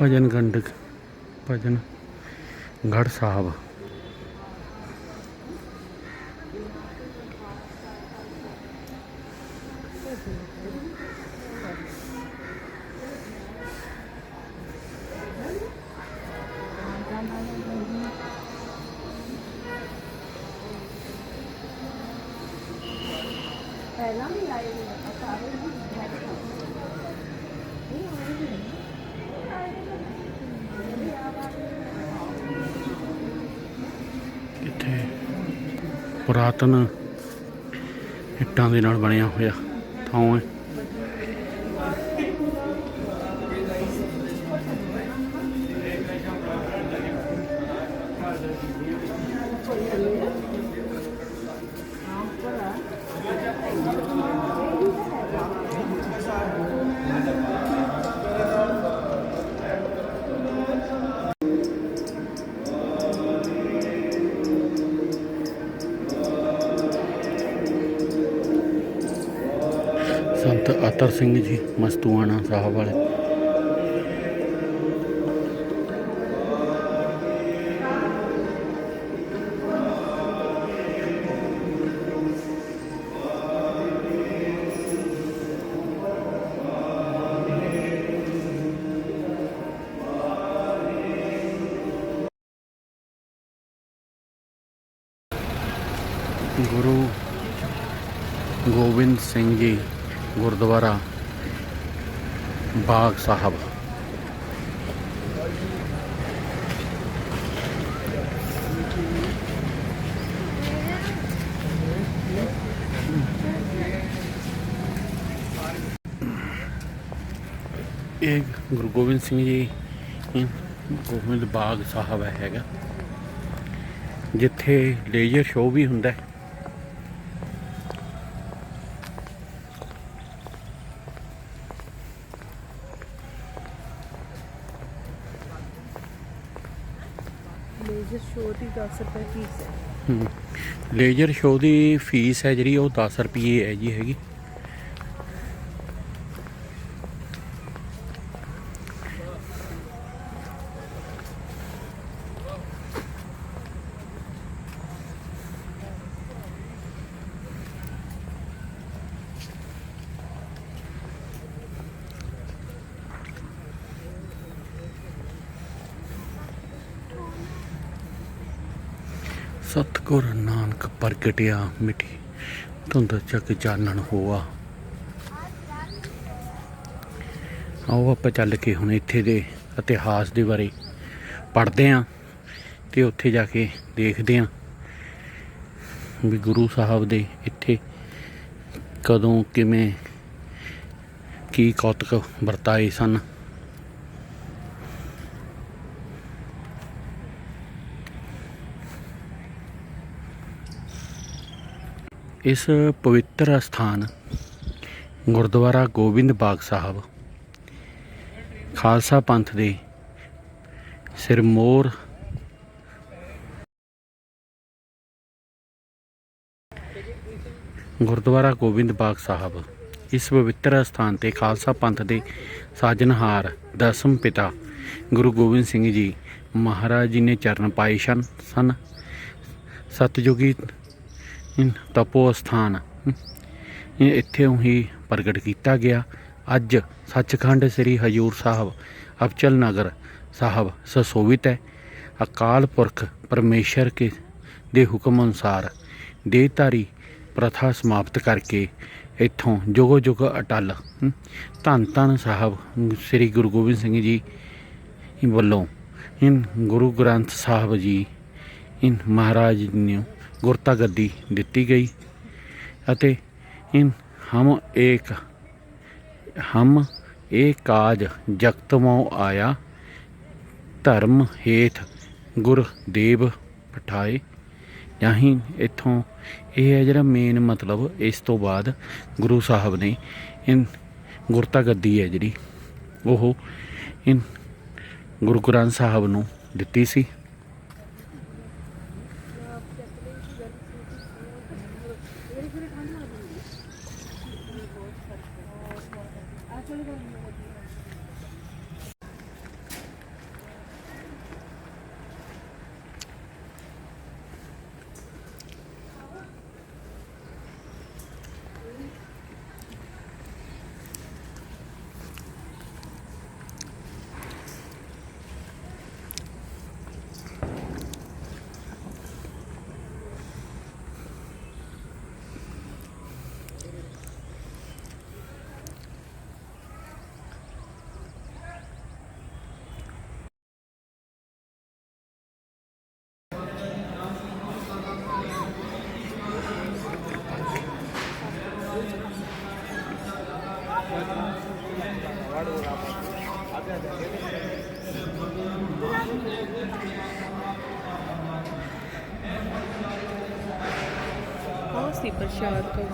ਭਜਨ ਗੰਡਕ ਭਜਨ ਗੜ ਸਾਹਿਬ। ਪਹਿਲਾਂ ਵੀ ਆਏ ਹੋਏ ਸਾਰੇ ਪੁਰਾਤਨ ਇੱਟਾਂ ਦੇ ਨਾਲ ਬਣਿਆ ਹੋਇਆ ਥਾਂ ਹੈ। ਸੰਤ ਸਿੰਘ ਜੀ ਮਸਤੂਆਣਾ ਸਾਹਿਬ ਵਾਲੇ। ਗੁਰੂ ਗੋਬਿੰਦ ਸਿੰਘ ਜੀ ਗੁਰਦੁਆਰਾ ਬਾਗ ਸਾਹਿਬ। ਇਹ ਗੁਰੂ ਗੋਬਿੰਦ ਸਿੰਘ ਜੀ ਗੋਬਿੰਦ ਬਾਗ ਸਾਹਿਬ ਹੈਗਾ। ਜਿੱਥੇ ਲੇਜ਼ਰ ਸ਼ੋਅ ਵੀ ਹੁੰਦਾ ਹੈ। ਲੇਜ਼ਰ ਸ਼ੋਅ ਦੀ 10 ਰੁਪਏ ਫੀਸ ਹੈ। ਲੇਜ਼ਰ ਸ਼ੋਅ ਦੀ ਫੀਸ ਹੈ ਜਿਹੜੀ, ਉਹ 10 ਰੁਪਏ ਹੈ ਜੀ ਹੈਗੀ। ਸਤਿਗੁਰ ਨਾਨਕ ਪ੍ਰਗਟਿਆ ਮਿੱਠੀ, ਧੁੰਦ ਚੱਕ ਚਾਨਣ ਹੋਆ। ਆਓ ਆਪਾਂ ਚੱਲ ਕੇ ਹੁਣ ਇੱਥੇ ਦੇ ਇਤਿਹਾਸ ਦੇ ਬਾਰੇ ਪੜ੍ਹਦੇ ਆਂ ਤੇ ਉੱਥੇ ਜਾ ਕੇ ਦੇਖਦੇ ਆਂ ਵੀ ਗੁਰੂ ਸਾਹਿਬ ਦੇ ਇੱਥੇ ਕਦੋਂ, ਕਿਵੇਂ, ਕੀ ਕੌਤਕ ਵਰਤਾਏ ਸਨ। ਇਸ ਪਵਿੱਤਰ ਸਥਾਨ ਗੁਰਦੁਆਰਾ ਗੋਬਿੰਦ ਬਾਗ ਸਾਹਿਬ, ਖਾਲਸਾ ਪੰਥ ਦੇ ਸਿਰਮੌਰ ਗੁਰਦੁਆਰਾ ਗੋਬਿੰਦ ਬਾਗ ਸਾਹਿਬ, ਇਸ ਪਵਿੱਤਰ ਸਥਾਨ ਤੇ ਖਾਲਸਾ ਪੰਥ ਦੇ ਸਾਜਨਹਾਰ ਦਸਮ ਪਿਤਾ ਗੁਰੂ ਗੋਬਿੰਦ ਸਿੰਘ ਜੀ ਮਹਾਰਾਜ ਜੀ ਨੇ ਚਰਨ ਪਾਏ ਸਨ ਸਨ ਸਤਜੁਗੀ ਤਪੋ ਸਥਾਨ ਇਹ ਇੱਥੇ ਹੀ ਪ੍ਰਗਟ ਕੀਤਾ ਗਿਆ। ਅੱਜ ਸੱਚਖੰਡ ਸ੍ਰੀ ਹਜੂਰ ਸਾਹਿਬ, ਅਬਚਲ ਨਗਰ ਸਾਹਿਬ ਸਸੋਵਿਤ ਹੈ। ਅਕਾਲ ਪੁਰਖ ਪਰਮੇਸ਼ਰ ਕੇ ਦੇ ਹੁਕਮ ਅਨੁਸਾਰ ਦੇਹਧਾਰੀ ਪ੍ਰਥਾ ਸਮਾਪਤ ਕਰਕੇ ਇੱਥੋਂ ਜੁਗੋ ਜੁਗ ਅਟਲ ਧੰਨ ਧੰਨ ਸਾਹਿਬ ਸ੍ਰੀ ਗੁਰੂ ਗੋਬਿੰਦ ਸਿੰਘ ਜੀ ਵੱਲੋਂ, ਇਨ ਗੁਰੂ ਗ੍ਰੰਥ ਸਾਹਿਬ ਜੀ, ਇਨ ਮਹਾਰਾਜ ਨੂੰ ਗੁਰਤਾ ਗੱਦੀ ਦਿੱਤੀ ਗਈ ਅਤੇ ਇਨ ਹਮ ਏਕ, ਹਮ ਇਹ ਕਾਜ ਜਗਤ ਜਗਤਮੋ ਆਇਆ, ਧਰਮ ਹੇਠ ਗੁਰਦੇਵ ਪਠਾਏ। ਯਹੀਂ ਇੱਥੋਂ ਇਹ ਹੈ ਜਿਹੜਾ ਮੇਨ ਮਤਲਬ ਇਸ ਤੋਂ ਬਾਅਦ ਗੁਰੂ ਸਾਹਿਬ ਨੇ ਇਨ ਗੁਰਤਾ ਗੱਦੀ ਹੈ ਜਿਹੜੀ, ਉਹ ਇਨ ਗੁਰੂ ਗ੍ਰੰਥ ਸਾਹਿਬ ਨੂੰ ਦਿੱਤੀ ਸੀ। 저희가 있는 거 ਉਹ ਸੀ ਪ੍ਰਸ਼ਾਦ ਤੋਂ?